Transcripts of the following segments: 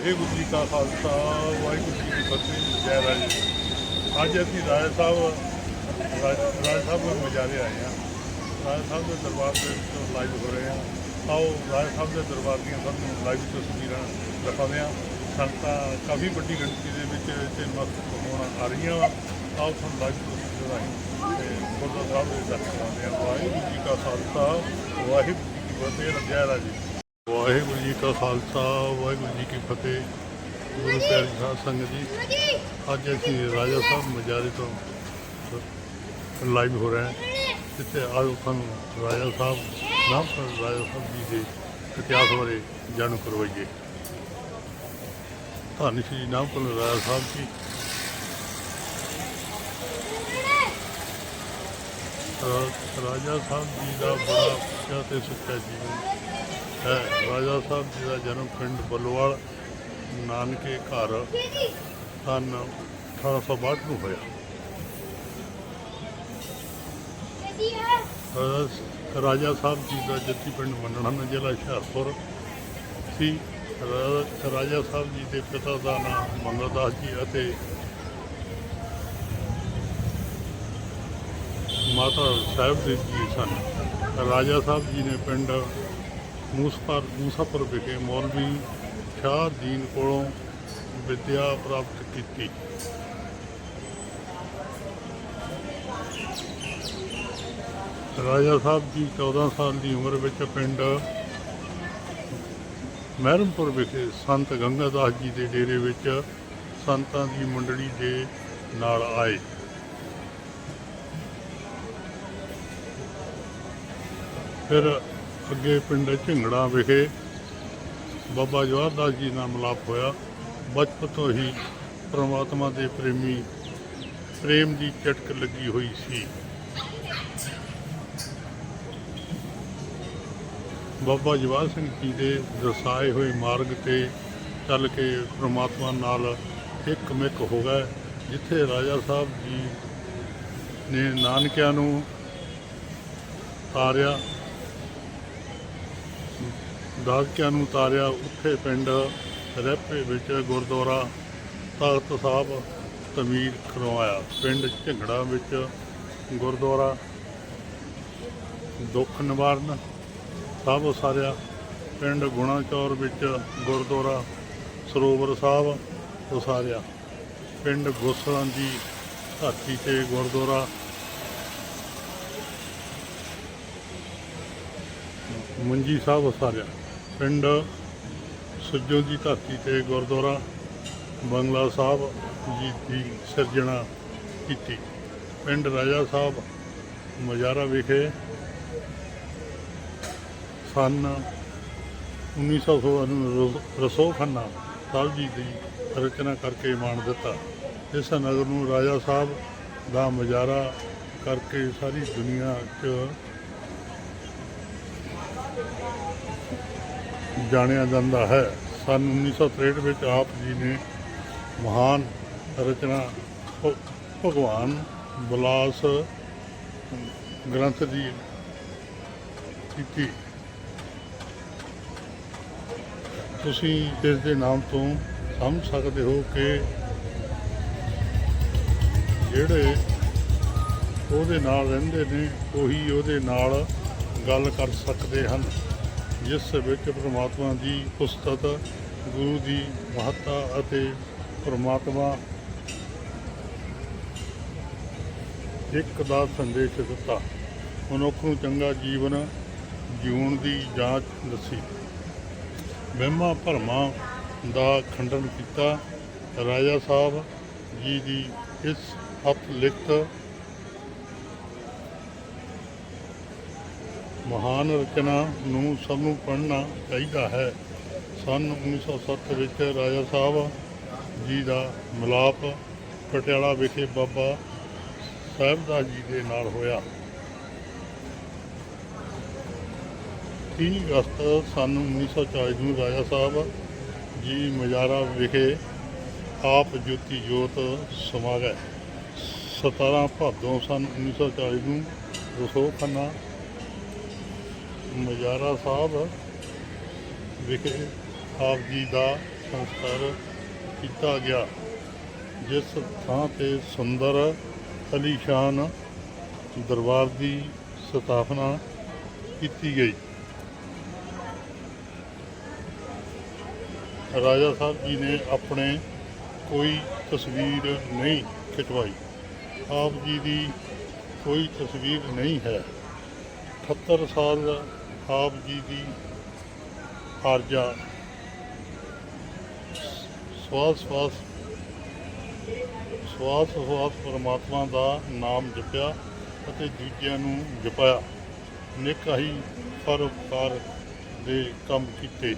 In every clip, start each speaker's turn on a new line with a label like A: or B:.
A: ਵਾਹਿਗੁਰੂ ਜੀ ਕਾ ਖਾਲਸਾ, ਵਾਹਿਗੁਰੂ ਜੀ ਕੀ ਫਤਿਹ, ਜੈ ਰਾਜ। ਅੱਜ ਅਸੀਂ ਰਾਜਾ ਸਾਹਿਬ, ਰਾਜ ਰਾਏ ਸਾਹਿਬ ਦੇ ਮਜਾਰੇ ਆਏ ਹਾਂ। ਰਾਜਾ ਸਾਹਿਬ ਦੇ ਦਰਬਾਰ ਦੇ ਵਿੱਚ ਲਾਈਵ ਹੋ ਰਹੇ ਹਾਂ। ਆਓ, ਰਾਜਾ ਸਾਹਿਬ ਦੇ ਦਰਬਾਰ ਦੀਆਂ ਸਾਨੂੰ ਲਾਈਵ ਤਸਵੀਰਾਂ ਦਿਖਾਉਂਦੇ ਹਾਂ। ਸੰਗਤਾਂ ਕਾਫੀ ਵੱਡੀ ਗਿਣਤੀ ਦੇ ਵਿੱਚ ਇੱਥੇ ਮਸਤ ਹੋਣ ਆ ਰਹੀਆਂ ਆਓ, ਤੁਹਾਨੂੰ ਲਾਈਵ ਤਸਵੀਰਾਂ ਰਾਹੀਂ ਤੇ ਗੁਰਦੁਆਰਾ ਸਾਹਿਬ ਦੇ ਦਰਸ਼ਨ ਕਰਾਉਂਦੇ ਹਾਂ। ਵਾਹਿਗੁਰੂ ਜੀ ਕਾ ਖਾਲਸਾ, ਵਾਹਿਗੁਰੂ ਜੀ ਕੀ ਫਤਿਹ, ਜੈ ਰਾਜ। ਵਾਹਿਗੁਰੂ ਜੀ ਕਾ ਖਾਲਸਾ ਵਾਹਿਗੁਰੂ ਜੀ ਕੀ ਫਤਿਹ। ਗੁਰੂ ਪਿਆਰੀ ਸਾਧ ਸੰਗਤ ਜੀ। ਅੱਜ ਅਸੀਂ ਰਾਜਾ ਸਾਹਿਬ ਮਜਾਰੇ ਤੋਂ ਲਾਈਵ ਹੋ ਰਹੇ ਹਾਂ। ਜਿੱਥੇ ਆਓ ਤੁਹਾਨੂੰ ਰਾਜਾ ਸਾਹਿਬ ਨਾਮ ਤੋਂ ਰਾਜਾ ਸਾਹਿਬ ਜੀ ਦੇ ਇਤਿਹਾਸ ਬਾਰੇ ਜਾਣੂ ਕਰਵਾਈਏ। ਧੰਨ ਸ਼੍ਰੀ ਨਾਮ ਤੋਂ ਰਾਜਾ ਸਾਹਿਬ ਜੀ। ਰਾਜਾ ਸਾਹਿਬ ਜੀ ਦਾ ਬੜਾ ਉੱਚਾ ਤੇ ਸੁੱਚਾ ਜੀਵਨ। ਹੈ। ਰਾਜਾ ਸਾਹਿਬ ਜੀ ਦਾ ਜਨਮ ਪਿੰਡ ਬਲਵਾਲ, ਨਾਨਕੇ ਘਰ ਸਨ 1862 ਨੂੰ ਹੋਇਆ। ਰਾਜਾ- ਸਾਹਿਬ ਜੀ ਦਾ ਜੱਤੀ ਪਿੰਡ ਮੰਨਣਾ ਜ਼ਿਲ੍ਹਾ ਹੁਸ਼ਿਆਰਪੁਰ ਸੀ। ਰਾਜਾ ਸਾਹਿਬ ਜੀ ਦੇ ਪਿਤਾ ਦਾ ਨਾਮ ਮੰਗਲਦਾਸ ਜੀ ਅਤੇ ਮਾਤਾ ਸਾਹਿਬ ਦੇ ਜੀ ਸਨ। ਰਾਜਾ ਸਾਹਿਬ ਜੀ ਨੇ ਪਿੰਡ ਮੂਸਪਰ ਮੂਸਾਪੁਰ ਵਿਖੇ ਮੌਲਵੀ ਸ਼ਾਹ ਦੀਨ ਕੋਲੋਂ ਵਿਦਿਆ ਪ੍ਰਾਪਤ ਕੀਤੀ। ਰਾਜਾ ਸਾਹਿਬ ਜੀ 14 ਸਾਲ ਦੀ ਉਮਰ ਵਿੱਚ ਪਿੰਡ ਮਹਿਰਮਪੁਰ ਵਿਖੇ ਸੰਤ ਗੰਗਾਦਾਸ ਜੀ ਦੇ ਡੇਰੇ ਵਿੱਚ ਸੰਤਾਂ ਦੀ ਮੰਡਲੀ ਦੇ ਨਾਲ ਆਏ। ਫਿਰ ਅੱਗੇ ਪਿੰਡ ਝਿੰਗੜਾ ਵਿਖੇ ਬਾਬਾ ਜਵਾਹਰ ਦਾਸ ਜੀ ਨਾਲ ਮਿਲਾਪ ਹੋਇਆ। ਬਚਪਨ ਤੋਂ ਹੀ ਪ੍ਰਮਾਤਮਾ ਦੇ ਪ੍ਰੇਮੀ, ਪ੍ਰੇਮ ਦੀ ਚਟਕ ਲੱਗੀ ਹੋਈ ਸੀ। ਬਾਬਾ ਜਵਾਹਰ ਸਿੰਘ ਜੀ ਦੇ ਦਰਸਾਏ ਹੋਏ ਮਾਰਗ ਤੇ ਚੱਲ ਕੇ ਪ੍ਰਮਾਤਮਾ ਨਾਲ ਇੱਕ ਮਿੱਕ ਹੋ ਗਏ ਜਿੱਥੇ ਰਾਜਾ ਸਾਹਿਬ ਜੀ ਨੇ ਨਾਨਕਿਆਂ ਨੂੰ ਤਾਰਿਆ। ਦਾਦਕਿਆਂ ਨੂੰ ਤਾਰਿਆ ਉੱਥੇ ਪਿੰਡ ਰੈਪੇ ਵਿੱਚ ਗੁਰਦੁਆਰਾ ਤਖਤ ਸਾਹਿਬ ਤਮੀਰ ਕਰਵਾਇਆ। ਪਿੰਡ ਝੰਗੜਾ ਵਿੱਚ ਗੁਰਦੁਆਰਾ, ਦੁੱਖ ਨਿਵਾਰਨ ਸਾਹਿਬ ਉਸਾਰਿਆ ਪਿੰਡ ਗੁਣਾਚੌਰ ਵਿੱਚ ਗੁਰਦੁਆਰਾ, ਸਰੋਵਰ ਸਾਹਿਬ ਉਸਾਰਿਆ। ਪਿੰਡ ਗੋਸਲਾਂ ਦੀ ਧਰਤੀ ਤੇ ਗੁਰਦੁਆਰਾ। ਮੁੰਜੀ ਸਾਹਿਬ ਉਸਾਰਿਆ। ਪਿੰਡ ਸੁੱਜੋ ਦੀ ਧਰਤੀ ਤੇ ਗੁਰਦੁਆਰਾ ਬੰਗਲਾ ਸਾਹਿਬ ਜੀ ਦੀ ਸਿਰਜਣਾ ਕੀਤੀ। ਪਿੰਡ ਰਾਜਾ ਸਾਹਿਬ ਮਜਾਰਾ ਵਿਖੇ ਸਨ 1916 ਨੂੰ ਰਸ- ਰਸੋਖਾਨਾ ਸਾਹਿਬ ਜੀ ਦੀ ਰਚਨਾ ਕਰਕੇ ਮਾਣ ਦਿੱਤਾ। ਇਸ ਨਗਰ ਨੂੰ ਰਾਜਾ ਸਾਹਿਬ ਦਾ ਮਜਾਰਾ ਕਰਕੇ ਸਾਰੀ ਦੁਨੀਆ 'ਚ ਜਾਣਿਆ ਜਾਂਦਾ ਹੈ। ਸਨ 1963 ਵਿੱਚ ਆਪ ਜੀ ਨੇ ਮਹਾਨ ਰਚਨਾ ਭਗਵਾਨ ਬਲਾਸ ਗ੍ਰੰਥ ਦੀ ਕੀਤੀ। ਤੁਸੀਂ ਇਸ ਦੇ ਨਾਮ ਤੋਂ ਸਮਝ ਸਕਦੇ ਹੋ ਕਿ ਜਿਹੜੇ ਉਹਦੇ ਨਾਲ ਰਹਿੰਦੇ ਨੇ, ਉਹੀ ਉਹਦੇ ਨਾਲ ਗੱਲ ਕਰ ਸਕਦੇ ਹਨ। ਜਿਸ ਵਿੱਚ ਪ੍ਰਮਾਤਮਾ ਦੀ ਉਸਤਤ, ਗੁਰੂ ਦੀ ਮਹੱਤਤਾ ਅਤੇ ਪ੍ਰਮਾਤਮਾ ਇੱਕ ਦਾ ਸੰਦੇਸ਼ ਦਿੱਤਾ। ਮਨੁੱਖ ਨੂੰ ਚੰਗਾ ਜੀਵਨ ਜਿਉਣ ਦੀ ਜਾਂਚ ਦੱਸੀ। ਵਹਿਮਾਂ ਭਰਮਾਂ ਦਾ ਖੰਡਨ ਕੀਤਾ। ਰਾਜਾ ਸਾਹਿਬ ਜੀ ਦੀ ਇਸ ਹੱਥ ਲਿਖਤ ਮਹਾਨ ਰਚਨਾ ਨੂੰ ਸਭ ਨੂੰ ਪੜ੍ਹਨਾ ਚਾਹੀਦਾ ਹੈ। ਸਨ 1907 ਵਿੱਚ ਰਾਜਾ ਸਾਹਿਬ ਜੀ ਦਾ ਮਿਲਾਪ ਪਟਿਆਲਾ ਵਿਖੇ ਬਾਬਾ ਸਾਹਿਬਦਾਸ ਜੀ ਦੇ ਨਾਲ ਹੋਇਆ। 30 ਅਗਸਤ ਸਨ 1940 ਨੂੰ ਰਾਜਾ ਸਾਹਿਬ ਜੀ ਮਜਾਰਾ ਵਿਖੇ ਆਪ ਜੋਤੀ ਜੋਤ ਸਮਾ ਗਏ। 17 ਭਾਦੋਂ ਸਨ 1940 ਨੂੰ ਰਸੋਖਾਨਾ ਮਜਾਰਾ ਸਾਹਿਬ ਵਿਖੇ ਆਪ ਜੀ ਦਾ ਸੰਸਕਾਰ ਕੀਤਾ ਗਿਆ। ਜਿਸ ਥਾਂ ਤੇ ਸੁੰਦਰ ਅਲੀਸ਼ਾਨ ਦਰਬਾਰ ਦੀ ਸਥਾਪਨਾ ਕੀਤੀ ਗਈ। ਰਾਜਾ ਸਾਹਿਬ ਜੀ ਨੇ ਆਪਣੇ ਕੋਈ ਤਸਵੀਰ ਨਹੀਂ ਖਿਚਵਾਈ। ਆਪ ਜੀ ਦੀ ਕੋਈ ਤਸਵੀਰ ਨਹੀਂ ਹੈ। 78 ਸਾਲ ਆਪ ਜੀ ਦੀ ਆਰਜਾ ਸਵਾਸ ਸਵਾਸ ਸਵਾਸ ਸਵਾਸ ਪਰਮਾਤਮਾ ਦਾ ਨਾਮ ਜਪਿਆ ਅਤੇ ਦੂਜਿਆਂ ਨੂੰ ਜਪਾਇਆ। ਨੇਕਾਂ ਹੀ ਪਰਉਪਕਾਰ ਦੇ ਕੰਮ ਕੀਤੇ।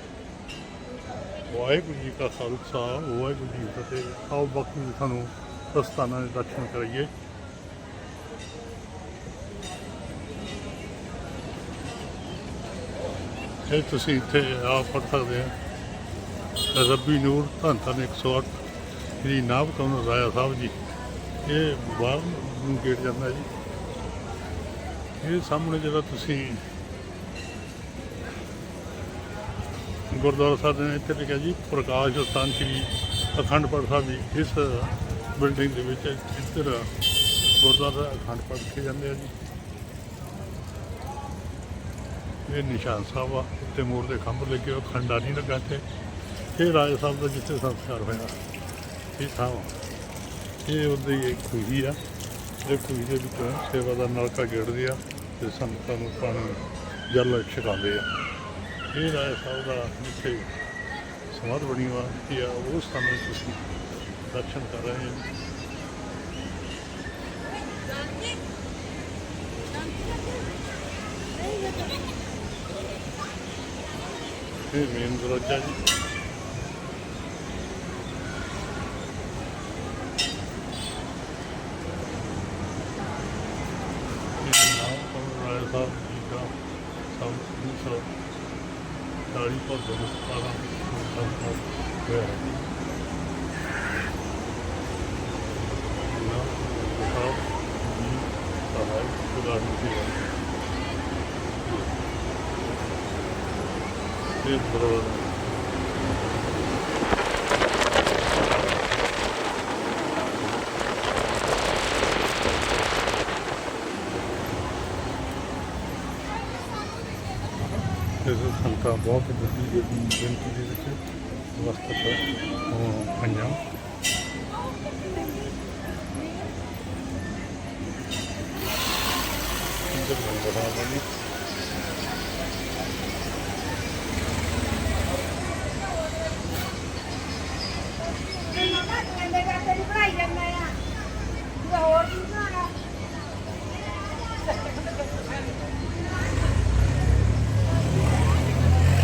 A: ਵਾਹਿਗੁਰੂ ਜੀ ਕਾ ਖਾਲਸਾ, ਵਾਹਿਗੁਰੂ ਜੀ ਕੀ ਫਤਿਹ। ਆਓ ਬਾਕੀ ਤੁਹਾਨੂੰ ਅਸਥਾਨਾਂ ਦੇ ਦਰਸ਼ਨ ਕਰਾਈਏ। ਇਹ ਤੁਸੀਂ ਇੱਥੇ ਆ ਪੜ ਸਕਦੇ ਆ। ਰੱਬੀ ਨੂਰ ਧੰਨ ਧੰਨ 108 ਜਿਹੜੀ ਨਾਮ ਕੌਣ ਰਾਇਆ ਸਾਹਿਬ ਜੀ। ਇਹ ਬਾਹਰ ਨੂੰ ਗੇਟ ਜਾਂਦਾ ਜੀ। ਇਹ ਸਾਹਮਣੇ ਜਿਹੜਾ ਤੁਸੀਂ ਗੁਰਦੁਆਰਾ ਸਾਹਿਬ ਦੇ ਇੱਥੇ ਲਿਖਿਆ ਜੀ, ਪ੍ਰਕਾਸ਼ ਸਥਾਨ ਸ੍ਰੀ ਅਖੰਡ ਪਾਠ ਸਾਹਿਬ ਜੀ। ਇਸ ਬਿਲਡਿੰਗ ਦੇ ਵਿੱਚ ਇੱਧਰ ਗੁਰਦੁਆਰਾ ਅਖੰਡ ਪਾਠ ਲਿਖੇ ਜਾਂਦੇ ਆ ਜੀ। ਇਹ ਨਿਸ਼ਾਨ ਸਾਹਿਬ ਆ ਤੇ ਮੋਰ ਦੇ ਖੰਭ ਲੱਗੇ, ਉਹ ਖੰਡਾ ਨਹੀਂ ਲੱਗਾ ਤੇ ਇਹ ਰਾਜਾ ਸਾਹਿਬ ਦਾ ਜਿੱਥੇ ਸੰਸਕਾਰ ਹੋਇਆ, ਇਹ ਥਾਂ ਵਾ। ਇਹ ਉਹਦੀ ਇੱਕ ਖੂਹੀ ਆ, ਇਹ ਖੂਹੀ ਦੇ ਵਿੱਚ ਸੇਵਾ ਦਾ ਨਲਕਾ ਗੇੜਦੇ ਆ ਤੇ ਸੰਗਤਾਂ ਨੂੰ ਪਾਣੀ, ਜਲ ਛਕਾਉਂਦੇ ਆ। ਇਹ ਰਾਜਾ ਸਾਹਿਬ ਦਾ ਜਿੱਥੇ ਸਮਾਧ ਬਣੀ ਵਾ ਇਹ ਆ, ਉਹ ਸਥਾਨ ਤੁਸੀਂ ਦਰਸ਼ਨ ਕਰ ਰਹੇ ਹੋ। ਇਹ ਮੇਨ ਦਰਵਾਜ਼ਾ ਜੀ ਇਹ ਨਾਮ ਤੋਂ ਰਾਏ ਸਾਹਿਬ ਜੀ ਦਾ ਸਭ ਨੂੰ ਦਾੜੀ ਪਰ ਦਸਤਾਰਾ ਸੰਤਾਂ ਹੋਇਆ ਹੈ ਨਾਮ ਸਾਹਿਬ ਜੀ ਸਹਾਇ ਖੁਦਾ ਦੀ ਸੇਵਾ ਇਹ ਦਰਵਾਜ਼ਾ ਇਸ ਸੰਖਾ ਬਹੁਤ ਵੱਡੀ ਜਿਹੜੀ ਗਿਣਤੀ ਦੇ ਵਿੱਚ ਵਸਤਕ ਉਹ ਆਈਆਂ ਇੰਦਰ ਬੰਦਹਾ ਬਣੀ
B: ਕਹਿੰਦੇ ਕਰਦੇ ਦੀ ਪੜਾਈ ਜਾਂਦਾ ਆ ਤੂੰ ਹੋਰ ਕੀ ਬਣਾਉਣਾ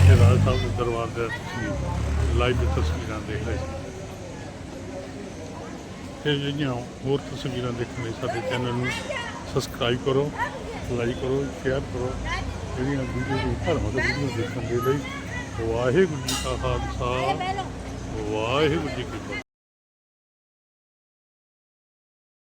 A: ਇਹ ਰਾਜ ਸਾਹਿਬ ਦੇ ਤੁਸੀਂ ਲਾਈਵ ਤਸਵੀਰਾਂ ਦੇਖ ਰਹੇ ਸੀ। ਤੇ ਜਿਹੜੀਆਂ ਹੋਰ ਤਸਵੀਰਾਂ ਦੇਖਣ ਲਈ ਸਾਡੇ ਚੈਨਲ ਨੂੰ ਸਬਸਕ੍ਰਾਈਬ ਕਰੋ, ਲਾਈਕ ਕਰੋ, ਸ਼ੇਅਰ ਕਰੋ। ਜਿਹੜੀਆਂ ਵੀਡੀਓ ਦੀ ਧਰਮ ਦੇ ਵੀਡੀਓ ਦੇਖਣ ਦੇ ਲਈ ਵਾਹਿਗੁਰੂ ਜੀ ਕਾ ਖਾਲਸਾ, ਵਾਹਿਗੁਰੂ ਜੀ ਕੀ ਫਤਿਹ।